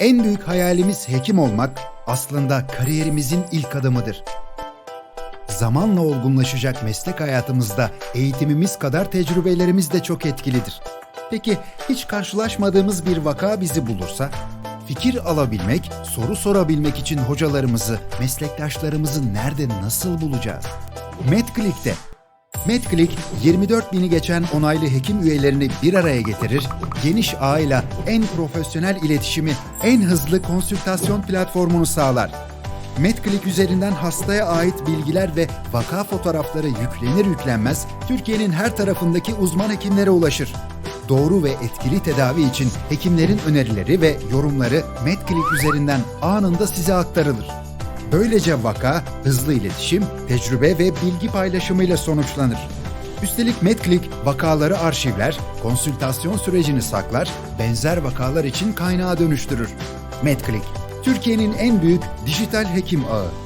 En büyük hayalimiz hekim olmak aslında kariyerimizin ilk adımıdır. Zamanla olgunlaşacak meslek hayatımızda eğitimimiz kadar tecrübelerimiz de çok etkilidir. Peki hiç karşılaşmadığımız bir vaka bizi bulursa? Fikir alabilmek, soru sorabilmek için hocalarımızı, meslektaşlarımızı nerede nasıl bulacağız? MedClick'te MedClick 24 bini geçen onaylı hekim üyelerini bir araya getirir, geniş ağıyla en profesyonel iletişimi, en hızlı konsültasyon platformunu sağlar. MedClick üzerinden hastaya ait bilgiler ve vaka fotoğrafları yüklenir yüklenmez Türkiye'nin her tarafındaki uzman hekimlere ulaşır. Doğru ve etkili tedavi için hekimlerin önerileri ve yorumları MedClick üzerinden anında size aktarılır. Böylece vaka, hızlı iletişim, tecrübe ve bilgi paylaşımıyla sonuçlanır. Üstelik MedClick vakaları arşivler, konsültasyon sürecini saklar, benzer vakalar için kaynağa dönüştürür. MedClick, Türkiye'nin en büyük dijital hekim ağı.